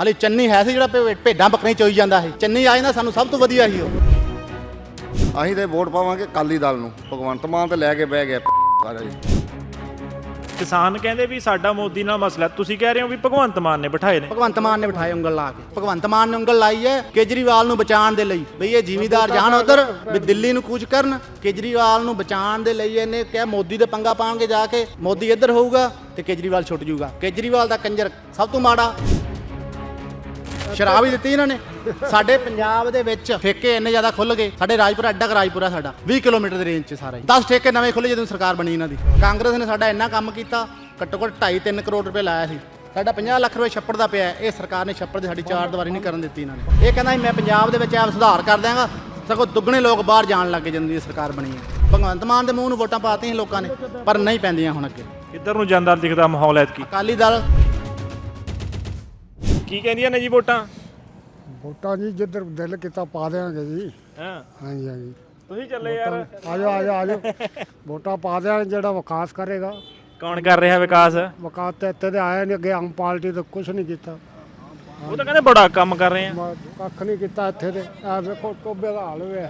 ਹਾਲੇ ਚੰਨੀ ਹੈ ਸੀ ਜਿਹੜਾ ਭੇ- ਭੇਡਾਂ ਬੱਕਰੀਆਂ ਚੋਈ ਜਾਂਦਾ ਸੀ। ਚੰਨੀ ਆ ਜਾਂਦਾ ਸਾਨੂੰ ਸਭ ਤੋਂ ਵਧੀਆ ਸੀ ਉਹ। ਅਸੀਂ ਤੇ ਵੋਟ ਪਾਵਾਂਗੇ ਕਾਲੀ ਦਲ ਨੂੰ। ਭਗਵੰਤ ਮਾਨ ਤੇ ਲੈ ਕੇ ਬਹਿ ਗਿਆ ਸਾਰਾ। ਜੀ ਕਿਸਾਨ ਕਹਿੰਦੇ ਵੀ ਸਾਡਾ ਮੋਦੀ ਨਾਲ ਮਸਲਾ ਤੁਸੀਂ ਕਹਿ ਰਹੇ ਹੋ ਵੀ ਭਗਵੰਤ ਮਾਨ ਨੇ ਬਿਠਾਏ ਨੇ। ਭਗਵੰਤ ਮਾਨ ਨੇ ਬਿਠਾਏ ਉਂਗਲ ਲਾ ਕੇ। ਭਗਵੰਤ ਮਾਨ ਨੇ ਉਂਗਲ ਲਾਈ ਹੈ ਕੇਜਰੀਵਾਲ ਨੂੰ ਬਚਾਉਣ ਦੇ ਲਈ। ਬਈ ਇਹ ਜ਼ਿਮੀਦਾਰ ਜਾਣ ਉਧਰ ਵੀ ਦਿੱਲੀ ਨੂੰ ਕੂਚ ਕਰਨ। ਕੇਜਰੀਵਾਲ ਨੂੰ ਬਚਾਉਣ ਦੇ ਲਈ ਇਹਨੇ ਕਿਹਾ ਮੋਦੀ ਦੇ ਪੰਗਾ ਪਾਣਗੇ ਜਾ ਕੇ। ਮੋਦੀ ਇੱਧਰ ਹੋਊਗਾ ਤੇ ਕੇਜਰੀਵਾਲ ਛੁੱਟ ਜਾਊਗਾ। ਕੇਜਰੀਵਾਲ ਦਾ ਕੰਜਰ ਸਭ ਤੋਂ ਮਾੜਾ। ਸ਼ਰਾਬ ਹੀ ਦਿੱਤੀ ਇਹਨਾਂ ਨੇ। ਸਾਡੇ ਪੰਜਾਬ ਦੇ ਵਿੱਚ ਠੇਕੇ ਇੰਨੇ ਜ਼ਿਆਦਾ ਖੁੱਲ ਗਏ। ਸਾਡੇ ਰਾਜਪੁਰਾ ਐਡਾ ਰਾਜਪੁਰਾ ਸਾਡਾ। 20 ਕਿਲੋਮੀਟਰ ਦੇ ਰੇਂਜ 'ਚ ਸਾਰਾ ਹੀ 10 ਠੇਕੇ ਨਵੇਂ ਖੁੱਲੇ ਜਦੋਂ ਸਰਕਾਰ ਬਣੀ ਇਹਨਾਂ ਦੀ। ਕਾਂਗਰਸ ਨੇ ਸਾਡਾ ਇੰਨਾ ਕੰਮ ਕੀਤਾ ਘੱਟੋ ਘੱਟ 2.5 3 ਕਰੋੜ ਰੁਪਏ ਲਾਇਆ ਸੀ। ਸਾਡਾ 50 ਲੱਖ ਰੁਪਏ ਛੱਪੜ ਦਾ ਪਿਆ। ਇਹ ਸਰਕਾਰ ਨੇ ਛੱਪੜ ਦੀ ਸਾਡੀ ਚਾਰ ਦੀਵਾਰੀ ਨਹੀਂ ਕਰਨ ਦਿੱਤੀ ਇਹਨਾਂ ਨੇ। ਇਹ ਕਹਿੰਦਾ ਸੀ ਮੈਂ ਪੰਜਾਬ ਦੇ ਵਿੱਚ ਐ ਸੁਧਾਰ ਕਰ ਦਿਆਂਗਾ। ਸਗੋਂ ਦੁੱਗਣੇ ਲੋਕ ਬਾਹਰ ਜਾਣ ਲੱਗੇ ਜਦੋਂ ਸਰਕਾਰ ਬਣੀ ਹੈ। ਭਗਵੰਤ ਮਾਨ ਦੇ ਮੂੰਹ ਨੂੰ ਵੋਟਾਂ ਪਾਤੀਆਂ ਸੀ ਲੋਕਾਂ ਨੇ ਪਰ ਨਹੀਂ ਪੈਂਦੀਆਂ ਹੁਣ ਅੱਗੇ। ਕਿੱਧਰ ਨੂੰ ਜਾਂਦਾ ਦਿਖਦਾ ਮਾਹੌਲ ਐਤਕੀ? ਅਕਾਲੀ ਦਲ ਕੀ ਕਹਿੰਦੀਆਂ ਨੇ ਜੀ ਵੋਟਾਂ? ਵੋਟਾਂ ਜੀ ਜਿੱਧਰ ਦਿਲ ਕੀਤਾ ਪਾ ਦੇਵਾਂਗੇ ਜੀ। ਹਾਂ। ਹਾਂਜੀ ਹਾਂਜੀ। ਤੁਸੀਂ ਚੱਲੇ ਯਾਰ। ਆਜੋ ਆਜੋ ਆਜੋ। ਵੋਟਾਂ ਪਾ ਦੇਵਾਂਗੇ ਜਿਹੜਾ ਵਿਕਾਸ ਕਰੇਗਾ। ਕੌਣ ਕਰ ਰਿਹਾ ਵਿਕਾਸ? ਵਿਕਾਸ ਤੇ ਇੱਥੇ ਦੇ ਆਏ ਨੇ ਅੱਗੇ ਆਮ ਪਾਰਟੀ ਤੇ ਕੁਝ ਨਹੀਂ ਕੀਤਾ। ਉਹ ਤਾਂ ਕਹਿੰਦੇ ਬੜਾ ਕੰਮ ਕਰ ਰਹੇ ਆ। ਮ- ਕੱਖ ਨਹੀਂ ਕੀਤਾ ਇੱਥੇ ਦੇ ਆ ਵੇਖੋ ਟੋਬੇ ਦਾ ਹਾਲ ਵੇ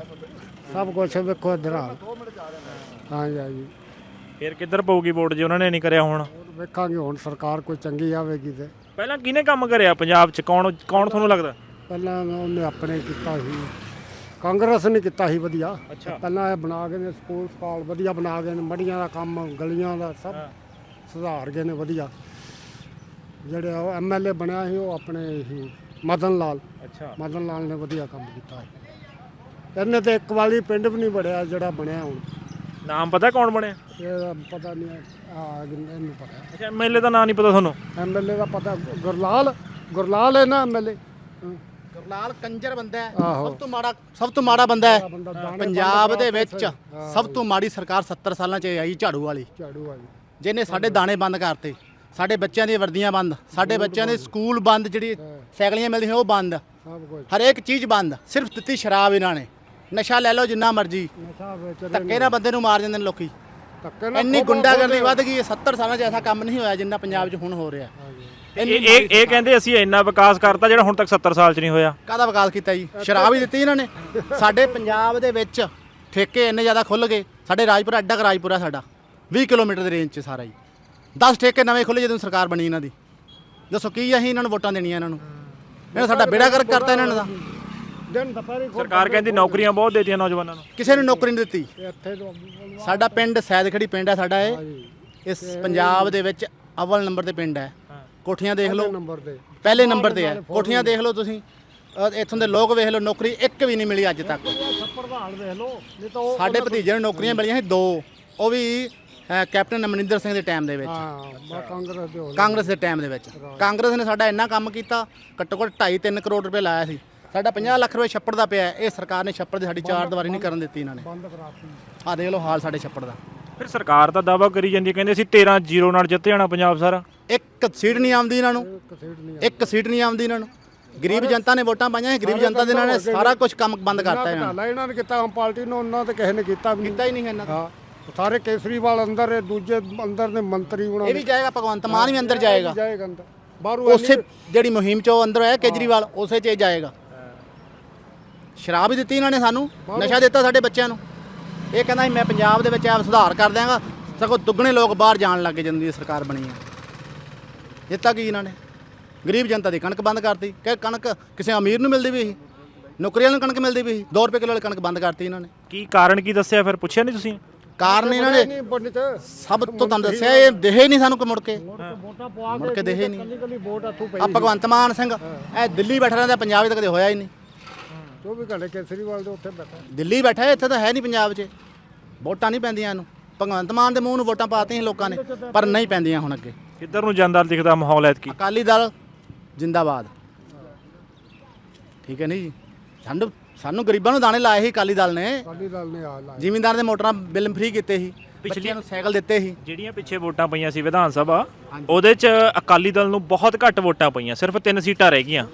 ਸਭ ਕੁਝ ਵੇਖੋ ਇੱਧਰ ਹਾਲ। ਹਾਂਜੀ ਹਾਂਜੀ। ਫਿਰ ਕਿੱਧਰ ਪਊਗੀ ਵੋਟ ਜੇ ਉਹਨਾਂ ਨੇ ਨਹੀਂ ਕਰਿਆ ਹੁਣ? ਵੇਖਾਂਗੇ ਹੁਣ ਸਰਕਾਰ ਕੋਈ ਚੰਗੀ ਆਵੇਗੀ ਤੇ। ਪਹਿਲਾਂ ਕਿਹਨੇ ਕੰਮ ਕਰਿਆ ਪੰਜਾਬ 'ਚ? ਕੌਣ ਕੌਣ ਤੁਹਾਨੂੰ ਲੱਗਦਾ? ਪਹਿਲਾਂ ਉਹਨੇ ਆਪਣੇ ਕੀਤਾ ਸੀ। ਕਾਂਗਰਸ ਨੇ ਕੀਤਾ ਸੀ ਵਧੀਆ। ਅੱਛਾ। ਪਹਿਲਾਂ ਇਹ ਬਣਾ ਕੇ ਨੇ ਸਕੂਲ ਸਕਾਲ ਵਧੀਆ ਬਣਾ ਗਏ ਨੇ ਮੜੀਆਂ ਦਾ ਕੰਮ ਗਲੀਆਂ ਦਾ ਸਭ ਸੁਧਾਰ ਗਏ ਨੇ ਵਧੀਆ। ਜਿਹੜੇ ਉਹ ਐਮਐਲਏ ਬਣਿਆ ਸੀ ਉਹ ਆਪਣੇ ਸੀ ਮਦਨ ਲਾਲ। ਅੱਛਾ। ਮਦਨ ਲਾਲ ਨੇ ਵਧੀਆ ਕੰਮ ਕੀਤਾ ਸੀ। ਇਹਨੇ ਤੇ ਇੱਕ ਵਾਲੀ ਪਿੰਡ ਵੀ ਨਹੀਂ ਬੜਿਆ ਜਿਹੜਾ ਬਣਿਆ ਹੁਣ। ਨਾਮ ਪਤਾ ਕੌਣ ਬਣਿਆ? ਇਹਦਾ ਪਤਾ ਨਹੀਂ ਆ ਇਹਨੂੰ ਪਤਾ ਅੱਛਾ ਐਮਐਲਏ ਦਾ ਨਾਮ ਨਹੀਂ ਪਤਾ ਤੁਹਾਨੂੰ? ਐਮਐਲਏ ਦਾ ਪਤਾ ਗੁਰਲਾਲ ਗੁਰਲਾਲ ਹੈ ਨਾ ਐਮਐਲਏ ਗੁਰਲਾਲ ਕੰਜਰ ਬੰਦਾ ਹੈ। ਆਹੋ। ਸਭ ਤੋਂ ਮਾੜਾ ਸਭ ਤੋਂ ਮਾੜਾ ਬੰਦਾ ਹੈ। ਬੰਦਾ ਦਾਣੇ ਪੰਜਾਬ ਦੇ ਵਿੱਚ ਸਭ ਤੋਂ ਮਾੜੀ ਸਰਕਾਰ 70 ਸਾਲਾਂ 'ਚ ਆਈ ਝਾੜੂ ਵਾਲੀ। ਝਾੜੂ ਵਾਲੀ। ਜਿਹਨੇ ਸਾਡੇ ਦਾਣੇ ਬੰਦ ਕਰਤੇ। ਸਾਡੇ ਬੱਚਿਆਂ ਦੀਆਂ ਵਰਦੀਆਂ ਬੰਦ। ਸਾਡੇ ਬੱਚਿਆਂ ਦੇ ਸਕੂਲ ਬੰਦ। ਜਿਹੜੀ ਸਾਈਕਲੀਆਂ ਮਿਲਦੀਆਂ ਉਹ ਬੰਦ। ਸਭ ਕੁਝ ਹਰੇਕ ਚੀਜ਼ ਬੰਦ। ਸਿਰਫ ਦਿੱਤੀ ਸ਼ਰਾਬ ਇਹਨਾਂ ਨੇ। ਨਸ਼ਾ ਲੈ ਲਓ ਜਿੰਨਾ ਮਰਜ਼ੀ। ਨਸ਼ਾ ਧੱਕੇ ਨਾਲ ਬੰਦੇ ਨੂੰ ਮਾਰ ਜਾਂਦੇ ਨੇ ਲੋਕੀ। ਧੱਕੇ ਨਾਲ ਇੰਨੀ ਗੁੰਡਾਗਰਦੀ ਵੱਧ ਗਈ ਹੈ 70 ਸਾਲਾਂ 'ਚ ਐਸਾ ਕੰਮ ਨਹੀਂ ਹੋਇਆ ਜਿੰਨਾ ਪੰਜਾਬ 'ਚ ਹੁਣ ਹੋ ਰਿਹਾ। ਇਹ ਇਹ ਇਹ ਕਹਿੰਦੇ ਅਸੀਂ ਇੰਨਾ ਵਿਕਾਸ ਕਰਤਾ ਜਿਹੜਾ ਹੁਣ ਤੱਕ 70 ਸਾਲ 'ਚ ਨਹੀਂ ਹੋਇਆ। ਕਾਹਦਾ ਵਿਕਾਸ ਕੀਤਾ ਜੀ? ਸ਼ਰਾਬ ਹੀ ਦਿੱਤੀ ਇਹਨਾਂ ਨੇ। ਸਾਡੇ ਪੰਜਾਬ ਦੇ ਵਿੱਚ ਠੇਕੇ ਇੰਨੇ ਜ਼ਿਆਦਾ ਖੁੱਲ ਗਏ। ਸਾਡੇ ਰਾਜਪੁਰਾ ਐਡਾ ਕੁ ਰਾਜਪੁਰਾ ਸਾਡਾ। 20 ਕਿਲੋਮੀਟਰ ਦੇ ਰੇਂਜ 'ਚ ਸਾਰਾ ਹੀ 10 ਠੇਕੇ ਨਵੇਂ ਖੁੱਲੇ ਜਦੋਂ ਸਰਕਾਰ ਬਣੀ ਇਹਨਾਂ ਦੀ। ਦੱਸੋ ਕੀ ਅਸੀਂ ਇਹਨਾਂ ਨੂੰ ਵੋਟਾਂ ਦੇਣੀਆਂ ਇਹਨਾਂ ਨੂੰ? ਇਹਨਾਂ ਸਾਡਾ ਬੇੜਾ ਗਰਕ ਕਰਤਾ ਇਹਨਾਂ ਦਾ ਦਿਨ ਸਰਕਾਰ ਕਹਿੰਦੀ ਨੌਕਰੀਆਂ ਬਹੁਤ ਦੇਤੀਆਂ ਨੌਜਵਾਨਾਂ ਨੂੰ। ਕਿਸੇ ਨੂੰ ਨੌਕਰੀ ਨਹੀਂ ਦਿੱਤੀ। ਇੱਥੇ ਤੋਂ ਸਾਡਾ ਪਿੰਡ ਸੈਦਖੜੀ ਪਿੰਡ ਹੈ ਸਾਡਾ ਇਹ। ਇਸ ਪੰਜਾਬ ਦੇ ਵਿੱਚ ਅਵਲ ਨੰਬਰ ਤੇ ਪਿੰਡ ਹੈ। ਕੋਠੀਆਂ ਦੇਖ ਲਓ। ਨੰਬਰ ਤੇ। ਪਹਿਲੇ ਨੰਬਰ ਤੇ ਹੈ। ਕੋਠੀਆਂ ਦੇਖ ਲਓ ਤੁਸੀਂ। ਅਹ ਇੱਥੋਂ ਦੇ ਲੋਕ ਵੇਖ ਲਓ ਨੌਕਰੀ ਇੱਕ ਵੀ ਨਹੀਂ ਮਿਲੀ ਅੱਜ ਤੱਕ। ਛੱਪੜ ਦਾ ਹਾਲ ਵੇਖ ਲਓ। ਨਹੀਂ ਤਾਂ ਉਹ ਸਾਡੇ ਭਤੀਜੇ ਨੂੰ ਨੌਕਰੀਆਂ ਮਿਲੀਆਂ ਸੀ ਦੋ। ਉਹ ਵੀ ਅਹ, ਕੈਪਟਨ ਅਮਰਿੰਦਰ ਸਿੰਘ ਦੇ ਟਾਈਮ ਦੇ ਵਿੱਚ। ਹਾਂ ਕਾਂਗਰਸ ਦੇ ਹੋ। ਕਾਂਗਰਸ ਦੇ ਟਾਈਮ ਦੇ ਵਿੱਚ। ਕਾਂਗਰਸ ਨੇ ਸਾਡਾ ਇੰਨਾ ਕੰਮ ਕੀਤਾ। ਘੱਟੋ ਘੱਟ 2.5 3 ਕਰੋੜ ਰੁਪਏ ਲਾਇਆ ਸੀ। ਸਾਡਾ 50 ਲੱਖ ਰੁਪਏ ਛੱਪੜ ਦਾ ਪਿਆ। ਇਹ ਸਰਕਾਰ ਨੇ ਛੱਪੜ ਦੀ ਸਾਡੀ ਚਾਰ ਦੀਵਾਰੀ ਨਹੀਂ ਕਰਨ ਦਿੱਤੀ ਇਹਨਾਂ ਨੇ। ਆਹ ਦੇਖ ਲਓ ਹਾਲ ਸਾਡੇ ਛੱਪੜ ਦਾ। ਫਿਰ ਸਰਕਾਰ ਤਾਂ ਦਾਵਾ ਕਰੀ ਜਾਂਦੀ ਹੈ ਕਹਿੰਦੇ ਅਸੀਂ 13 ਜ਼ੀਰੋ ਨਾਲ ਜਿੱਤ ਜਾਣਾ ਪੰਜਾਬ ਸਾਰਾ। ਇੱਕ ਸੀਟ ਨਹੀਂ ਆਉਂਦੀ ਇਹਨਾਂ ਨੂੰ। ਇੱਕ ਸੀਟ ਨਹੀਂ ਇੱਕ ਸੀਟ ਨਹੀਂ ਆਉਂਦੀ ਇਹਨਾਂ ਨੂੰ। ਗਰੀਬ ਜਨਤਾ ਨੇ ਵੋਟਾਂ ਪਾਈਆਂ ਸੀ ਗਰੀਬ ਜਨਤਾ ਦੇ ਇਹਨਾਂ ਨੇ ਸਾਰਾ ਕੁਝ ਕੰਮ ਬੰਦ ਕਰਤਾ ਇਹਨਾਂ ਨੇ। ਇਹਨਾਂ ਨੇ ਕੀਤਾ ਆਮ ਪਾਰਟੀ ਨੇ ਉਹਨਾਂ ਤੇ ਕਿਸੇ ਨੇ ਕੀਤਾ ਵੀ ਨਹੀਂ ਕੀਤਾ ਹੀ ਨਹੀਂ। ਇਹਨਾਂ ਦਾ ਹਾਂ ਸਾਰੇ ਕੇਸਰੀਵਾਲ ਅੰਦਰ ਹੈ ਦੂਜੇ ਅੰਦਰ ਨੇ ਮੰਤਰੀ ਉਹਨਾਂ ਇਹ ਵੀ ਜਾਏਗਾ ਭਗਵੰਤ ਮਾਨ ਵੀ ਅੰਦਰ ਜਾਏਗਾ। ਜਾਏਗਾ ਅੰਦਰ। ਬਾਹਰੋਂ ਉਸੇ ਜਿਹੜੀ ਮੁਹਿੰਮ ਚ ਉਹ ਅੰਦਰ ਹੈ ਕੇਜਰੀਵਾਲ ਉਸੇ ਚ ਇਹ ਜਾਏਗਾ। ਸ਼ਰਾਬ ਹੀ ਦਿੱਤੀ ਇਹਨਾਂ ਨੇ ਸਾਨੂੰ ਨਸ਼ਾ ਦਿੱਤਾ ਸਾਡੇ ਬੱਚਿਆਂ ਨੂੰ। ਇਹ ਕਹਿੰਦਾ ਸੀ ਮੈਂ ਪੰਜਾਬ ਦੇ ਵਿੱਚ ਐ ਸੁਧਾਰ ਕਰ ਦਿਆਂਗਾ ਸਗੋਂ ਦੁੱਗਣੇ ਲੋਕ ਬਾਹਰ ਜਾਣ ਲੱਗੇ ਜਦੋਂ ਦੀ ਸਰਕਾਰ ਬਣੀ ਹੈ ਦਿੱਤਾ ਕੀ ਇਹਨਾਂ ਨੇ? ਗਰੀਬ ਜਨਤਾ ਦੀ ਕਣਕ ਬੰਦ ਕਰਤੀ ਕਿ ਕਣਕ ਕਿਸੇ ਅਮੀਰ ਨੂੰ ਮਿਲਦੀ ਵੀ ਸੀ ਨੌਕਰੀਆਂ ਨੂੰ ਕਣਕ ਮਿਲਦੀ ਵੀ ਸੀ 2 ਰੁਪਏ ਕਿਲੋ ਵਾਲੀ ਕਣਕ ਬੰਦ ਕਰਤੀ ਇਹਨਾਂ ਨੇ। ਕੀ ਕਾਰਨ ਕੀ ਦੱਸਿਆ ਫਿਰ? ਪੁੱਛਿਆ ਨਹੀਂ ਤੁਸੀਂ? ਕਾਰਨ ਇਹਨਾਂ ਨੇ ਸਭ ਤੋਂ ਤੁਹਾਨੂੰ ਦੱਸਿਆ ਇਹ ਦੇਹੇ ਨਹੀਂ ਸਾਨੂੰ ਕਿ ਮੁੜ ਕੇ। ਮੁੜ ਕੇ ਦੇਹੇ ਨਹੀਂ। ਆ ਭਗਵੰਤ ਮਾਨ ਸਿੰਘ ਇਹ ਦਿੱਲੀ ਬੈਠਾ ਰਹਿੰਦਾ ਪੰਜਾਬ 'ਚ ਤਾਂ ਕਦੇ ਹੋਇਆ ਹੀ ਨਹੀਂ। 24 ਘੰਟੇ ਕੇਸਰੀਵਾਲ ਦੇ ਉੱਥੇ ਬੈਠਾ। ਦਿੱਲੀ ਬੈਠਾ ਹੈ, ਇੱਥੇ ਤਾਂ ਹੈ ਨਹੀਂ ਪੰਜਾਬ 'ਚ। ਵੋਟਾਂ ਨਹੀਂ ਪੈਂਦੀਆਂ ਇਹਨੂੰ। ਭਗਵੰਤ ਮਾਨ ਦੇ ਮੂੰਹ ਨੂੰ ਵੋਟਾਂ ਪਾਤੀਆਂ ਸੀ ਲੋਕਾਂ ਨੇ ਪਰ ਨਹੀਂ ਪੈਂਦੀਆਂ ਹੁਣ ਅੱਗੇ। ਕਿੱਧਰ ਨੂੰ ਜਾਂਦਾ ਦਿਖਦਾ ਮਾਹੌਲ ਐਤਕੀ? ਅਕਾਲੀ ਦਲ ਜਿੰਦਾਬਾਦ। ਠੀਕ ਹੈ ਨਹੀਂ ਜੀ? ਸਾਨੂੰ ਸਾਨੂੰ ਗਰੀਬਾਂ ਨੂੰ ਦਾਣੇ ਲਾਏ ਸੀ ਅਕਾਲੀ ਦਲ ਨੇ। ਅਕਾਲੀ ਦਲ ਨੇ ਆ ਲਾਇਆ ਜ਼ਿਮੀਂਦਾਰ ਦੇ ਮੋਟਰਾਂ ਬਿੱਲ ਫ੍ਰੀ ਕੀਤੇ ਸੀ। ਬੱਚਿਆਂ ਨੂੰ ਸਾਈਕਲ ਦਿੱਤੇ ਸੀ। ਜਿਹੜੀਆਂ ਪਿੱਛੇ ਵੋਟਾਂ ਪਈਆਂ ਸੀ ਵਿਧਾਨ ਸਭਾ ਉਹਦੇ 'ਚ ਅਕਾਲੀ ਦਲ ਨੂੰ ਬਹੁਤ ਘੱਟ ਵੋਟਾਂ ਪਈਆਂ। ਸਿਰਫ ਤਿੰਨ ਸੀਟਾਂ ਰਹਿ ਗਈਆਂ।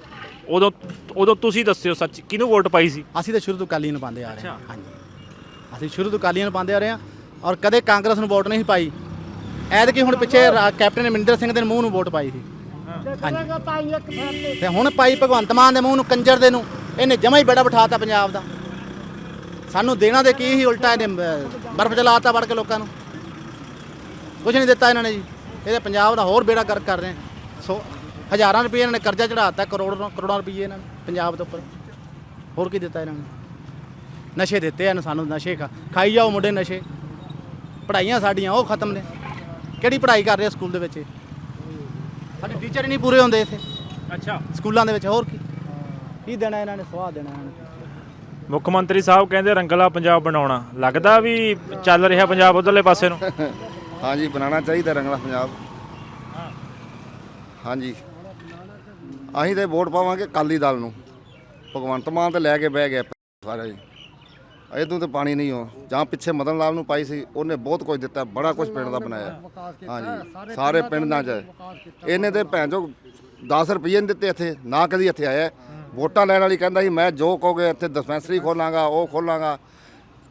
ਉਦੋਂ ਉਦੋਂ ਤੁਸੀਂ ਦੱਸਿਓ ਸੱਚ ਕਿਹਨੂੰ ਵੋਟ ਪਾਈ ਸੀ? ਅਸੀਂ ਤਾਂ ਸ਼ੁਰੂ ਤੋਂ ਅਕਾਲੀ ਨੂੰ ਪਾਉਂਦੇ ਆ ਰਹੇ ਹਾਂ। ਹਾਂਜੀ। ਅਸੀਂ ਸ਼ੁਰੂ ਤੋਂ ਅਕਾਲੀਆਂ ਨੂੰ ਪਾਉਂਦੇ ਆ ਰਹੇ ਹਾਂ ਔਰ ਕਦੇ ਕਾਂਗਰਸ ਨੂੰ ਵੋਟ ਨਹੀਂ ਪਾਈ। ਐਤਕੀ ਹੁਣ ਪਿੱਛੇ ਰਾ- ਕੈਪਟਨ ਅਮਰਿੰਦਰ ਸਿੰਘ ਦੇ ਮੂੰਹ ਨੂੰ ਵੋਟ ਪਾਈ ਸੀ। ਕਰੇਗਾ ਤਾਂ। ਹੁਣ ਪਾਈ ਭਗਵੰਤ ਮਾਨ ਦੇ ਮੂੰਹ ਨੂੰ ਕੰਜਰ ਦੇ ਨੂੰ ਇਹਨੇ ਜਮਾ ਹੀ ਬੜਾ ਬਿਠਾਤਾ ਪੰਜਾਬ ਦਾ। ਸਾਨੂੰ ਦੇਣਾ ਦੇ ਕੀ ਹੀ ਉਲਟਾ ਇਹਨੇ ਅਹ, ਬਰਫ਼ ਚਲਾਤਾ ਵੜ ਕੇ ਲੋਕਾਂ ਨੂੰ। ਕੁਝ ਨਹੀਂ ਦਿੱਤਾ ਇਹਨਾਂ ਨੇ ਜੀ। ਇਹਦੇ ਪੰਜਾਬ ਦਾ ਹੋਰ ਬੇੜਾ ਗਰਕ ਕਰ ਰਹੇ ਆ। ਸੋ ਹਜ਼ਾਰਾਂ ਰੁਪਏ ਇਹਨਾਂ ਨੇ ਕਰਜ਼ਾ ਚੜਾਤਾ ਕਰੋੜਾਂ ਕਰੋੜਾਂ ਰੁਪਏ ਇਹਨਾਂ ਨੇ ਪੰਜਾਬ ਦੇ ਉੱਪਰ। ਹੋਰ ਕੀ ਦਿੱਤਾ ਇਹਨਾਂ ਨੇ? ਨਸ਼ੇ ਦਿੱਤੇ ਇਹਨਾਂ ਸਾਨੂੰ ਨਸ਼ੇ ਖਾ ਖਾਈ ਜਾਓ ਮੁੰਡੇ ਨਸ਼ੇ। ਪੜ੍ਹਾਈਆਂ ਸਾਡੀਆਂ ਉਹ ਖਤਮ ਨੇ। ਕਿਹੜੀ ਪੜ੍ਹਾਈ ਕਰ ਰਹੇ ਆ ਸਕੂਲ ਦੇ ਵਿੱਚ? ਸਾਡੇ ਟੀਚਰ ਹੀ ਨਹੀਂ ਪੂਰੇ ਹੁੰਦੇ ਇੱਥੇ। ਅੱਛਾ। ਸਕੂਲਾਂ ਦੇ ਵਿੱਚ ਹੋਰ ਕੀ? ਕੀ ਦੇਣਾ ਇਹਨਾਂ ਨੇ ਸਵਾਹ ਦੇਣਾ ਇਹਨਾਂ ਨੇ। ਮੁੱਖ ਮੰਤਰੀ ਸਾਹਿਬ ਕਹਿੰਦੇ ਰੰਗਲਾ ਪੰਜਾਬ ਬਣਾਉਣਾ। ਲੱਗਦਾ ਵੀ ਚੱਲ ਰਿਹਾ ਪੰਜਾਬ ਉਧਰਲੇ ਪਾਸੇ ਨੂੰ? ਹਾਂਜੀ ਬਣਾਉਣਾ ਚਾਹੀਦਾ ਰੰਗਲਾ ਪੰਜਾਬ। ਹਾਂਜੀ। ਅਸੀਂ ਤੇ ਵੋਟ ਪਾਵਾਂਗੇ ਕਾਲੀ ਦਲ ਨੂੰ। ਭਗਵੰਤ ਮਾਨ ਤੇ ਲੈ ਕੇ ਬਹਿ ਗਿਆ ਸਾਰਾ। ਜੀ ਇਹਦੋਂ ਤੇ ਪਾਣੀ ਨਹੀਂ ਹੋ ਜਾਂ ਪਿੱਛੇ ਮਦਨ ਲਾਲ ਨੂੰ ਪਾਈ ਸੀ ਉਹਨੇ ਬਹੁਤ ਕੁਝ ਦਿੱਤਾ ਬੜਾ ਕੁਝ ਪਿੰਡ ਦਾ ਬਣਾਇਆ। ਹਾਂਜੀ। ਸਾਰੇ ਪਿੰਡਾਂ 'ਚ ਇਹਨੇ ਤੇ ਭੈਣ ਜੋ 10 ਰੁਪਏ ਨਹੀਂ ਦਿੱਤੇ ਇੱਥੇ ਨਾ ਕਦੀ ਇੱਥੇ ਆਇਆ। ਵੋਟਾਂ ਲੈਣ ਵਾਲੀ ਕਹਿੰਦਾ ਸੀ ਮੈਂ ਜੋ ਕਹੋਗੇ ਇੱਥੇ ਡਿਸਪੈਂਸਰੀ ਖੋਲਾਂਗਾ ਉਹ ਖੋਲਾਂਗਾ।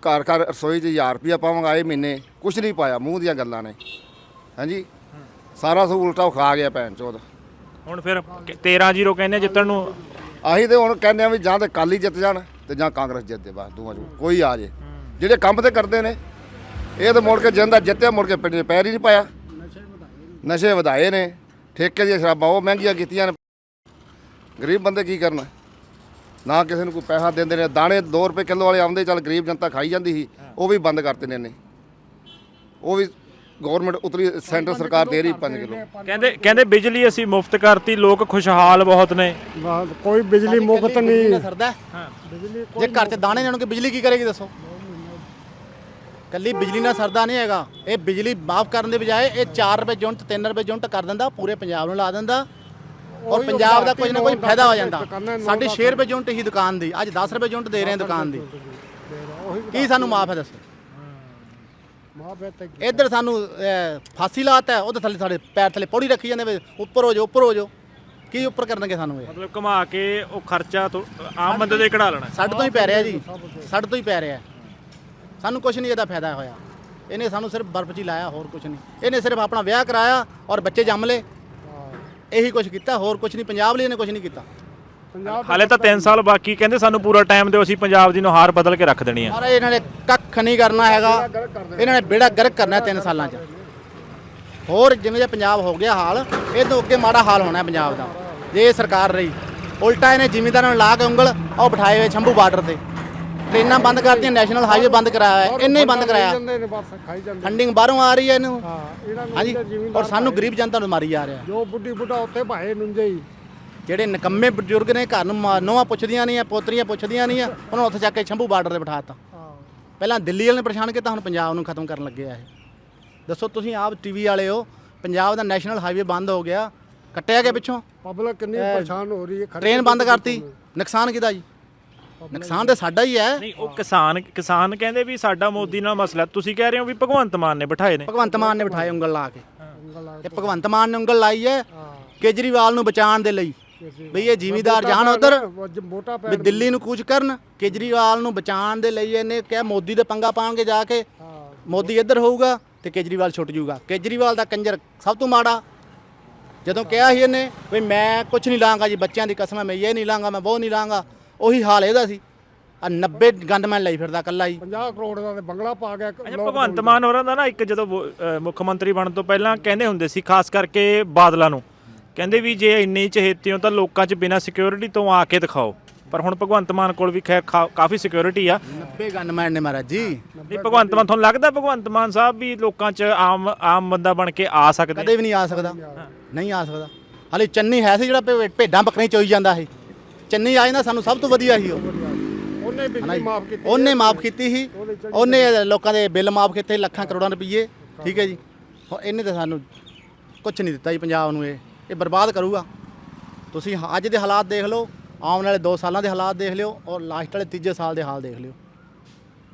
ਘਰ ਘਰ ਰਸੋਈ 'ਚ 1000 ਰੁਪਇਆ ਪਾਵਾਂਗਾ ਇਹ ਮਹੀਨੇ। ਕੁਝ ਨਹੀਂ ਪਾਇਆ ਮੂੰਹ ਦੀਆਂ ਗੱਲਾਂ ਨੇ। ਹਾਂਜੀ। ਸਾਰਾ ਸਭ ਉਲਟਾ ਖਾ ਗਿਆ ਭੈਣ ਚੋਦ। ਹੁਣ ਫਿਰ 13-0 ਕਹਿੰਦੇ ਜਿੱਤਣ ਨੂੰ। ਅਸੀਂ ਤੇ ਹੁਣ ਕਹਿੰਦੇ ਆ ਵੀ ਜਾਂ ਤੇ ਕਾਲੀ ਜਿੱਤ ਜਾਣ ਤੇ ਜਾਂ ਕਾਂਗਰਸ ਜਿੱਤ ਦੇ ਬਸ, ਦੋਵਾਂ ਚੋਂ ਕੋਈ ਆ ਜੇ। ਜਿਹੜੇ ਕੰਮ ਤੇ ਕਰਦੇ ਨੇ, ਇਹ ਤਾਂ ਮੁੜ ਕੇ ਜਿੰਦਾ ਜਿੱਤਿਆ, ਮੁੜ ਕੇ ਪਿੰਡ 'ਚ ਪੈਰ ਹੀ ਨਹੀਂ ਪਾਇਆ। ਨਸ਼ੇ ਵਧਾਏ ਨੇ, ਠੇਕੇ ਦੀਆਂ ਸ਼ਰਾਬਾਂ ਉਹ ਮਹਿੰਗੀਆਂ ਕੀਤੀਆਂ ਨੇ। ਗਰੀਬ ਬੰਦੇ ਕੀ ਕਰਨ? ਨਾ ਕਿਸੇ ਨੂੰ ਕੋਈ ਪੈਸਾ ਦਿੰਦੇ ਨੇ, ਦਾਣੇ 2 ਰੁਪਏ ਕਿਲੋ ਵਾਲੇ ਆਉਂਦੇ, ਚੱਲ ਗਰੀਬ ਜਨਤਾ ਖਾਈ ਜਾਂਦੀ ਸੀ, ਉਹ ਵੀ ਬੰਦ ਕਰਤੇ ਨੇ। ਇਹਨੇ ਉਹ ਵੀ ਗਵਰਨਮੈਂਟ ਉਤਰੀ ਸੈਂਟਰ ਸਰਕਾਰ ਦੇ ਰਹੀ 5 ਕਿਲੋ। ਕਹਿੰਦੇ ਕਹਿੰਦੇ ਬਿਜਲੀ ਅਸੀਂ ਮੁਫਤ ਕਰਤੀ ਲੋਕ ਖੁਸ਼ਹਾਲ ਬਹੁਤ ਨੇ। ਬਸ ਕੋਈ ਬਿਜਲੀ ਨਾਲ ਨਹੀਂ। ਸਰਦਾ ਹਾਂ? ਬਿਜਲੀ ਜੇ ਘਰ 'ਚ ਦਾਣੇ ਕਿ ਬਿਜਲੀ ਕੀ ਕਰੇਗੀ ਦੱਸੋ? ਕੱਲੀ ਬਿਜਲੀ ਨਾਲ ਸਰਦਾ ਨਹੀਂ ਹੈਗਾ। ਇਹ ਬਿਜਲੀ ਮਾਫ ਕਰਨ ਦੇ ਬਜਾਏ ਇਹ 4 ਰੁਪਏ ਯੂਨਿਟ 3 ਰੁਪਏ ਯੂਨਿਟ ਕਰ ਦਿੰਦਾ ਪੂਰੇ ਪੰਜਾਬ ਨੂੰ ਲਾ ਦਿੰਦਾ। ਔਰ ਪੰਜਾਬ ਦਾ ਕੁਝ ਨਾ ਕੁਝ ਫਾਇਦਾ ਹੋ ਜਾਂਦਾ। ਸਾਡੀ ਦਸ 6 ਰੁਪਏ। ਯੂਨਿਟ ਹੀ ਦੁਕਾਨ ਦੀ। ਅੱਜ 10 ਰੁਪਏ ਯੂਨਿਟ ਦੇ ਰਹੇ ਦੁਕਾਨ ਦੀ। ਕੀ ਸਾਨੂੰ ਮਾਫ ਹੈ ਦੱਸੋ? ਇੱਧਰ ਸਾਨੂੰ ਅਹ, ਫਾਂਸੀ ਲਾਤਾ ਹੈ, ਉਹਦੇ ਥੱਲੇ ਸਾਡੇ ਪੈਰ ਥੱਲੇ ਪੌੜੀ ਰੱਖੀ ਜਾਂਦੇ ਵੇ ਉੱਪਰ ਹੋ ਜਾਓ ਉੱਪਰ ਹੋ ਜਾਓ। ਕੀ ਉੱਪਰ ਕਰਨਗੇ ਸਾਨੂੰ ਇਹ? ਮਤਲਬ ਘੁਮਾ ਕੇ ਉਹ ਖਰਚਾ ਤੋਂ ਆਮ ਬੰਦੇ ਦੇ ਕਢਾ ਲੈਣਾ। ਸਾਡੇ ਤੋਂ ਹੀ ਪੈ ਰਿਹਾ ਜੀ ਸਾਡੇ ਤੋਂ ਹੀ ਪੈ ਰਿਹਾ। ਸਾਨੂੰ ਕੁਝ ਨਹੀਂ ਇਹਦਾ ਫਾਇਦਾ ਹੋਇਆ। ਇਹਨੇ ਸਾਨੂੰ ਸਿਰਫ ਬਰਫ਼ 'ਚ ਹੀ ਲਾਇਆ ਹੋਰ ਕੁਝ ਨਹੀਂ। ਇਹਨੇ ਸਿਰਫ ਆਪਣਾ ਵਿਆਹ ਕਰਾਇਆ ਔਰ ਬੱਚੇ ਜੰਮ ਲਏ। ਇਹੀ ਕੁਝ ਕੀਤਾ ਹੋਰ ਕੁਝ ਨਹੀਂ। ਪੰਜਾਬ ਲਈ ਇਹਨੇ ਕੁਝ ਨਹੀਂ ਕੀਤਾ। ਹਾਲੇ ਤਾਂ 3 ਸਾਲ ਬਾਕੀ ਕਹਿੰਦੇ ਸਾਨੂੰ ਪੂਰਾ ਟਾਈਮ ਦਿਓ ਅਸੀਂ ਪੰਜਾਬ ਦੀ ਨੁਹਾਰ ਬਦਲ ਕੇ ਰੱਖ ਦੇਣੀ ਆ। ਔਰ ਇਹਨਾਂ ਨੇ ਕੱਖ ਨਹੀਂ ਕਰਨਾ ਹੈਗਾ। ਇਹਨਾਂ ਨੇ ਬੇੜਾ ਗਰਕ ਕਰਨਾ ਤਿੰਨ ਸਾਲਾਂ 'ਚ। ਹੋਰ ਜਿਵੇਂ ਜਿਹਾ ਪੰਜਾਬ ਹੋ ਗਿਆ ਹਾਲ ਇਹ ਤੋਂ ਅੱਗੇ ਮਾੜਾ ਹਾਲ ਹੋਣਾ ਹੈ ਪੰਜਾਬ ਦਾ। ਜੇ ਇਹ ਸਰਕਾਰ ਰਹੀ ਉਲਟਾ ਇਹਨੇ ਜ਼ਿਮੀਂਦਾਰਾਂ ਨੂੰ ਲਾ ਕੇ ਉਂਗਲ ਉਹ ਬਿਠਾਏ ਹੋਏ ਸ਼ੰਭੂ ਬਾਰਡਰ ਤੇ। ਟ੍ਰੇਨਾਂ ਬੰਦ ਕਰਤੀਆਂ ਨੈਸ਼ਨਲ ਹਾਈਵੇ ਬੰਦ ਕਰਾਇਆ ਹੈ ਇਹਨੇ ਹੀ ਬੰਦ ਕਰਾਇਆ। ਜਾਂਦੇ ਨੇ ਬਸ ਖਾਈ ਜਾਂਦੇ ਫੰਡਿੰਗ ਬਾਹਰੋਂ ਆ ਰਹੀ ਹੈ ਇਹਨੂੰ। ਹਾਂ ਇਹਨਾਂ ਨੂੰ ਹਾਂਜੀ ਜ਼ਿਮੀਂਦਾਰ ਔਰ ਸਾਨੂੰ ਗਰੀਬ ਜਨਤਾ ਨੂੰ ਮਾਰੀ ਜਾ ਰਿਹਾ ਜੋ ਬੁੱਢੀ ਬੁੱਢਾ ਉੱਥੇ ਭਾਏ ਨੁੰਜੇ ਹੀ। ਜਿਹੜੇ ਨਕੰਮੇ ਬਜ਼ੁਰਗ ਨੇ ਘਰ ਨੂੰ ਮਾ- ਨੋਹਾਂ ਪੁੱਛਦੀਆਂ ਨਹੀਂ ਆ ਪੋਤਰੀਆਂ ਪੁੱਛਦੀਆਂ ਨਹੀਂ ਆ ਉਹਨਾਂ ਨੂੰ ਉੱਥੇ ਜਾ ਕੇ ਸ਼ੰਭੂ ਬਾਰਡਰ ਤੇ ਬਿਠਾਤਾ। ਹਾਂ। ਪਹਿਲਾਂ ਦਿੱਲੀ ਵਾਲੇ ਨੇ ਪਰੇਸ਼ਾਨ ਕੀਤਾ ਹੁਣ ਪੰਜਾਬ ਨੂੰ ਖਤਮ ਕਰਨ ਲੱਗੇ ਆ ਇਹ। ਦੱਸੋ ਤੁਸੀਂ ਆਪ ਟੀਵੀ ਵਾਲੇ ਹੋ ਪੰਜਾਬ ਦਾ ਨੈਸ਼ਨਲ ਹਾਈਵੇ ਬੰਦ ਹੋ ਗਿਆ ਕੱਟਿਆ ਗਿਆ ਪਿੱਛੋਂ? ਪਬਲਿਕ ਕਿੰਨੀ ਪਰੇਸ਼ਾਨ ਹੋ ਰਹੀ ਹੈ ਟ੍ਰੇਨ ਬੰਦ ਕਰਤੀ। ਨੁਕਸਾਨ ਕਿਹਦਾ ਜੀ? ਨੁਕਸਾਨ ਤੇ ਸਾਡਾ ਹੀ ਹੈ। ਨਹੀਂ ਉਹ ਕਿਸਾਨ ਕਿਸਾਨ ਕਹਿੰਦੇ ਵੀ ਸਾਡਾ ਮੋਦੀ ਨਾਲ ਮਸਲਾ ਤੁਸੀਂ ਕਹਿ ਰਹੇ ਹੋ ਵੀ ਭਗਵੰਤ ਮਾਨ ਨੇ ਬਿਠਾਏ ਨੇ। ਭਗਵੰਤ ਮਾਨ ਨੇ ਬਿਠਾਏ ਉਂਗਲ ਲਾ ਕੇ। ਉਂਗਲ ਲਾ ਇਹ ਭਗਵੰਤ ਮਾਨ ਨੇ ਉਂਗਲ ਲਾਈ ਹੈ। ਕੇਜਰੀਵਾਲ ਨੂੰ ਬਚਾਉਣ ਦੇ ਲਈ। ਵੀ ਇਹ ਜ਼ਿਮੀਦਾਰ ਜਾਣ ਉਧਰ। ਮੋਟਾ ਵੀ ਦਿੱਲੀ ਨੂੰ ਕੂਚ ਕਰਨ ਕੇਜਰੀਵਾਲ ਨੂੰ ਬਚਾਉਣ ਦੇ ਲਈ ਇਹਨੇ ਕਿਹਾ ਮੋਦੀ ਦੇ ਪੰਗਾ ਪਾਣਗੇ ਜਾ ਕੇ। ਮੋਦੀ ਇੱਧਰ ਹੋਊਗਾ ਤੇ ਕੇਜਰੀਵਾਲ ਛੁੱਟ ਜਾਊਗਾ। ਕੇਜਰੀਵਾਲ ਦਾ ਕੰਜਰ ਸਭ ਤੋਂ ਮਾੜਾ। ਜਦੋਂ ਕਿਹਾ ਸੀ ਇਹਨੇ ਵੀ ਮੈਂ ਕੁਝ ਨਹੀਂ ਲਾਂਗਾ ਜੀ ਬੱਚਿਆਂ ਦੀ ਕਸਮ ਹੈ ਮੈਂ ਇਹ ਨਹੀਂ ਲਾਂਗਾ ਮੈਂ ਉਹ ਨਹੀਂ ਲਾਂਗਾ ਉਹੀ ਹਾਲ ਇਹਦਾ ਸੀ। ਆ 90 ਗੰਦਮੈਨ ਲਈ ਫਿਰਦਾ ਕੱਲਾ ਹੀ। 50 ਕਰੋੜ ਦਾ ਤੇ ਬੰਗਲਾ ਪਾ ਗਿਆ ਭਗਵੰਤ ਮਾਨ ਹੋਰਾਂ ਦਾ ਨਾ ਇੱਕ ਜਦੋਂ ਮੁੱਖ ਮੰਤਰੀ ਬਣਨ ਤੋਂ ਪਹਿਲਾਂ ਕਹਿੰਦੇ ਹੁੰਦੇ ਸੀ ਖਾਸ ਕਰਕੇ ਬਾਦਲਾਂ ਨੂੰ। ਕਹਿੰਦੇ ਵੀ ਜੇ ਇੰਨੇ ਹੀ ਚਹੇਤੇ ਹੋ ਤਾਂ ਲੋਕਾਂ 'ਚ ਬਿਨਾਂ ਸਿਕਿਉਰਿਟੀ ਤੋਂ ਆ ਕੇ ਦਿਖਾਓ। ਪਰ ਹੁਣ ਭਗਵੰਤ ਮਾਨ ਕੋਲ ਵੀ ਖੈਰ ਖਾ- ਕਾਫੀ ਸਿਕਿਉਰਿਟੀ ਆ। 90 ਗੰਦਮੈਨ ਨੇ ਮਹਾਰਾਜ ਜੀ। ਨਹੀਂ ਭਗਵੰਤ ਮਾਨ ਤੁਹਾਨੂੰ ਲੱਗਦਾ ਭਗਵੰਤ ਮਾਨ ਸਾਹਿਬ ਵੀ ਲੋਕਾਂ 'ਚ ਆਮ ਆਮ ਬੰਦਾ ਬਣ ਕੇ ਆ ਸਕਦੇ ਕਦੇ ਵੀ ਨਹੀਂ ਆ ਸਕਦਾ। ਨਹੀਂ ਆ ਸਕਦਾ। ਹਾਲੇ ਚੰਨੀ ਹੈ ਸੀ ਜਿਹੜਾ ਭੇ- ਭੇਡਾਂ ਬੱਕਰੀਆਂ ਚੋਈ ਜਾਂਦਾ ਸੀ। ਚੰਨੀ ਆ ਜਾਂਦਾ ਸਾਨੂੰ ਸਭ ਤੋਂ ਵਧੀਆ ਸੀ ਉਹ। ਉਹਨੇ ਬਿਜਲੀ ਮਾਫ ਕੀਤੀ ਉਹਨੇ ਮਾਫ ਕੀਤੀ ਸੀ। ਉਹਨੇ ਲੋਕਾਂ ਦੇ ਬਿੱਲ ਮਾਫ ਕੀਤੇ ਲੱਖਾਂ ਕਰੋੜਾਂ ਰੁਪਏ ਠੀਕ ਹੈ ਜੀ। ਹੁਣ ਇਹਨੇ ਤਾਂ ਸਾਨੂੰ ਕੁਝ ਨਹੀਂ ਦਿੱਤਾ ਜੀ ਪੰਜਾਬ ਨੂੰ ਇਹ। ਇਹ ਬਰਬਾਦ ਕਰੂਗਾ। ਤੁਸੀਂ ਅੱਜ ਦੇ ਹਾਲਾਤ ਦੇਖ ਲਓ ਆਉਣ ਵਾਲੇ 2 ਸਾਲਾਂ ਦੇ ਹਾਲਾਤ ਦੇਖ ਲਿਓ ਔਰ ਲਾਸਟ ਵਾਲੇ ਤੀਜੇ ਸਾਲ ਦੇ ਹਾਲ ਦੇਖ ਲਿਓ।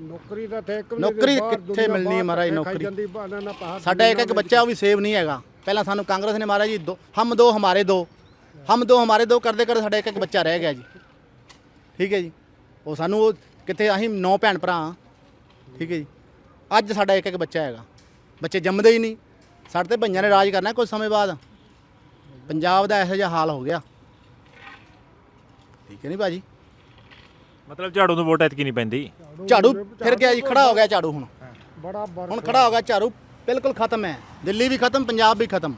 ਨੌਕਰੀ ਦਾ ਤੇ ਨੌਕਰੀ ਕਿੱਥੇ ਮਿਲਣੀ ਹੈ ਮਹਾਰਾਜ ਨੌਕਰੀ? ਸਾਡਾ ਇੱਕ ਇੱਕ ਬੱਚਾ ਉਹ ਵੀ ਸੇਵ ਨਹੀਂ ਹੈਗਾ। ਪਹਿਲਾਂ ਸਾਨੂੰ ਕਾਂਗਰਸ ਨੇ ਮਾਰਿਆ ਜੀ ਹਮ ਦੋ ਹਮਾਰੇ ਦੋ। ਹਮ ਦੋ ਹਮਾਰੇ ਦੋ ਕਰਦੇ ਕਰਦੇ ਸਾਡਾ ਇੱਕ ਇੱਕ ਬੱਚਾ ਰਹਿ ਗਿਆ ਜੀ। ਠੀਕ ਹੈ ਜੀ। ਉਹ ਸਾਨੂੰ ਉਹ ਕਿੱਥੇ ਅਸੀਂ ਨੌ ਭੈਣ ਭਰਾ ਹਾਂ। ਠੀਕ ਹੈ ਜੀ। ਅੱਜ ਸਾਡਾ ਇੱਕ ਇੱਕ ਬੱਚਾ ਹੈਗਾ। ਬੱਚੇ ਜੰਮਦੇ ਹੀ ਨਹੀਂ। ਸਾਡੇ ਤੇ ਭਈਆਂ ਨੇ ਰਾਜ ਕਰਨਾ ਕੁਝ ਸਮੇਂ ਬਾਅਦ। ਪੰਜਾਬ ਦਾ ਇਹੋ ਜਿਹਾ ਹਾਲ ਹੋ ਗਿਆ। ਠੀਕ ਹੈ ਨਹੀਂ ਭਾਜੀ? ਮਤਲਬ ਝਾੜੂ ਨੂੰ ਵੋਟ ਐਤਕੀ ਨਹੀਂ ਪੈਂਦੀ? ਝਾੜੂ ਫਿਰ ਗਿਆ ਜੀ ਖੜਾ ਹੋ ਗਿਆ ਝਾੜੂ ਹੁਣ। ਬੜਾ ਹੁਣ ਖੜਾ ਹੋ ਗਿਆ ਝਾੜੂ ਬਿਲਕੁਲ ਖਤਮ ਹੈ। ਦਿੱਲੀ ਵੀ ਖਤਮ ਪੰਜਾਬ ਵੀ ਖਤਮ।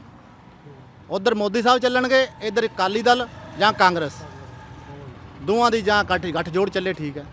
ਉਧਰ ਮੋਦੀ ਸਾਹਿਬ ਚੱਲਣਗੇ ਇਧਰ ਅਕਾਲੀ ਦਲ ਜਾਂ ਕਾਂਗਰਸ। ਦੋਵਾਂ ਦੀ ਜਾਂ ਗੱਠ ਜੋੜ ਚੱਲੇ ਠੀਕ ਹੈ।